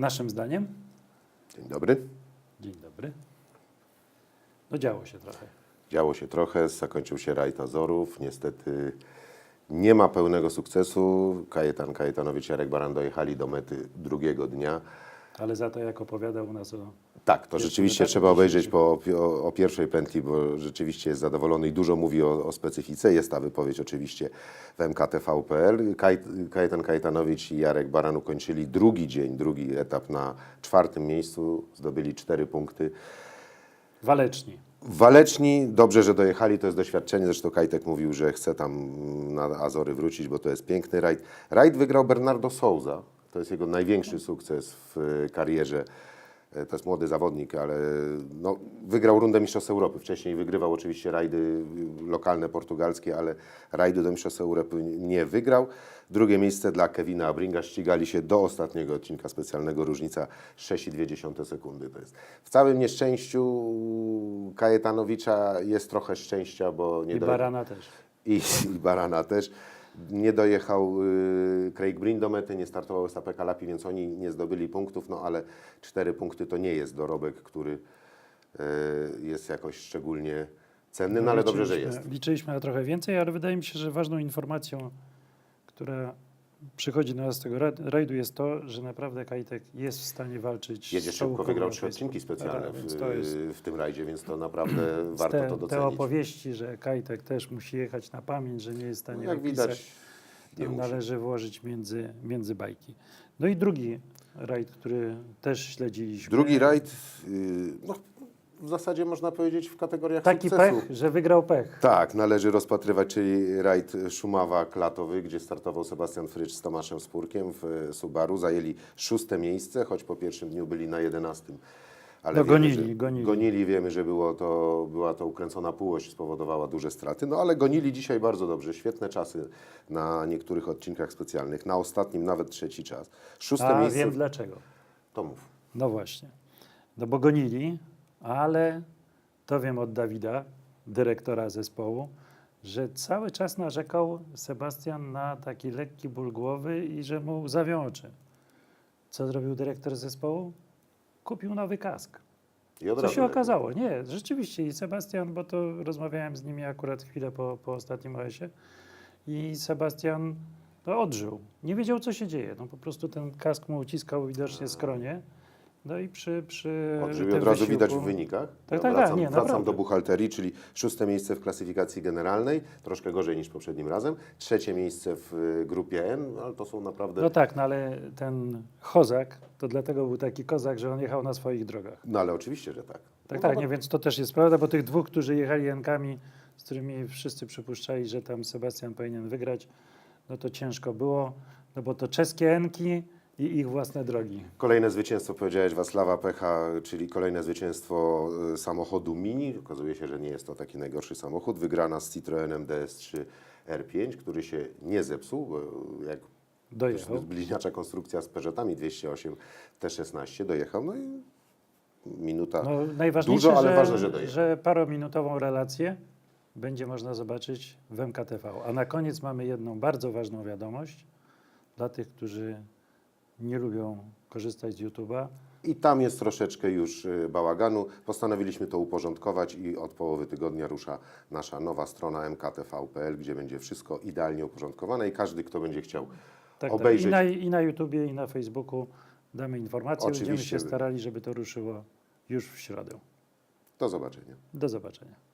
Naszym zdaniem. Dzień dobry. Dzień dobry. No działo się trochę. Działo się trochę, zakończył się rajd Azorów. Niestety nie ma pełnego sukcesu. Kajetan Kajetanowicz, Jarek Baran dojechali do mety drugiego dnia. Ale za to, jak opowiadał u nas o Tak, to rzeczywiście tak? trzeba obejrzeć po, o, o pierwszej pętli, bo rzeczywiście jest zadowolony i dużo mówi o, o specyfice. Jest ta wypowiedź oczywiście w mktv.pl. Kaj- Kajetan Kajetanowicz i Jarek Baran ukończyli drugi dzień, drugi etap na czwartym miejscu. Zdobyli cztery punkty. waleczni. Waleczni, dobrze, że dojechali, to jest doświadczenie. Zresztą Kajtek mówił, że chce tam na Azory wrócić, bo to jest piękny rajd. Rajd wygrał Bernardo Souza. To jest jego największy sukces w karierze. E, To jest młody zawodnik, ale no, wygrał rundę Mistrzostw Europy. Wcześniej wygrywał oczywiście rajdy y, lokalne portugalskie, ale rajdy do Mistrzostw Europy nie wygrał. Drugie miejsce dla Kevina Abringa. Ścigali się do ostatniego odcinka specjalnego. Różnica 6,2 sekundy to jest. W całym nieszczęściu Kajetanowicza jest trochę szczęścia, bo nie I do- Barana też. i, i Barana też. Nie dojechał y, Craig Breen do mety, nie startował Estapę Kalapi, więc oni nie zdobyli punktów, no ale cztery punkty to nie jest dorobek, który y, jest jakoś szczególnie cenny, no ale dobrze, że jest. Liczyliśmy na trochę więcej, ale wydaje mi się, że ważną informacją, która przychodzi do nas z tego ra- rajdu jest to, że naprawdę Kajtek jest w stanie walczyć Jedzie z szybko, wygrał trzy odcinki specjalne Tak, w, jest w tym rajdzie, więc to naprawdę warto te, to te docenić. opowieści, że Kajtek też musi jechać na pamięć, że nie jest w No, stanie jak opisać, widać, należy włożyć między, między bajki. No i drugi rajd, który też śledziliśmy. Drugi rajd, y, no, w zasadzie można powiedzieć w kategoriach Taki sukcesu. pech, że wygrał pech. Tak, należy rozpatrywać, czyli rajd Szumawa-Klatowy, gdzie startował Sebastian Frycz z Tomaszem Spórkiem w Subaru. Zajęli szóste miejsce, choć po pierwszym dniu byli na jedenastym. Ale No, wiemy, gonili, że, gonili. Gonili, wiemy, że było to, była to ukręcona półość, spowodowała duże straty. No ale gonili dzisiaj bardzo dobrze, świetne czasy na niektórych odcinkach specjalnych. Na ostatnim nawet trzeci czas. Szóste A miejsce. wiem dlaczego. To mów. No właśnie. No bo gonili, ale to wiem od Dawida, dyrektora zespołu, że cały czas narzekał Sebastian na taki lekki ból głowy i że mu zawią oczy. Co zrobił dyrektor zespołu? Kupił nowy kask. I Co się okazało? Nie, rzeczywiście i Sebastian, bo to rozmawiałem z nimi akurat chwilę po, po ostatnim OS-ie i Sebastian to odżył. Nie wiedział, co się dzieje. No po prostu ten kask mu uciskał widocznie skronie. No i przy, przy od razu wysiłku- widać w wynikach. Tak, tak, wracam, tak, nie, wracam do buchalterii, czyli szóste miejsce w klasyfikacji generalnej, troszkę gorzej niż poprzednim razem. Trzecie miejsce w y, grupie N, ale to są naprawdę. No tak, no ale ten Chozak, to dlatego był taki kozak, że on jechał na swoich drogach. No ale oczywiście, że tak. Tak, no, tak, no, nie, więc to też jest prawda, bo tych dwóch, którzy jechali Jankami, z którymi wszyscy przypuszczali, że tam Sebastian powinien wygrać, no to ciężko było, no bo to czeskie Enki i ich własne drogi. Kolejne zwycięstwo, powiedziałeś, Waslawa Pecha, czyli kolejne zwycięstwo y, samochodu Mini. Okazuje się, że nie jest to taki najgorszy samochód. Wygrana z Citroenem DS3 R5, który się nie zepsuł, bo jak Dojechał. bliźniacza konstrukcja z Peugeotami 208 T16 dojechał. No i minuta. No, najważniejsze, Dużo, ale że, ważne, że dojechał. że parominutową relację będzie można zobaczyć w MKTV. A na koniec mamy jedną bardzo ważną wiadomość dla tych, którzy nie lubią korzystać z YouTube'a. I tam jest troszeczkę już y, bałaganu. Postanowiliśmy to uporządkować i od połowy tygodnia rusza nasza nowa strona mktv.pl, gdzie będzie wszystko idealnie uporządkowane i każdy, kto będzie chciał Tak, obejrzeć. tak. I, na, I na YouTubie, i na Facebooku damy informacje. Będziemy Oczywiście. się starali, żeby to ruszyło już w środę. Do zobaczenia. Do zobaczenia.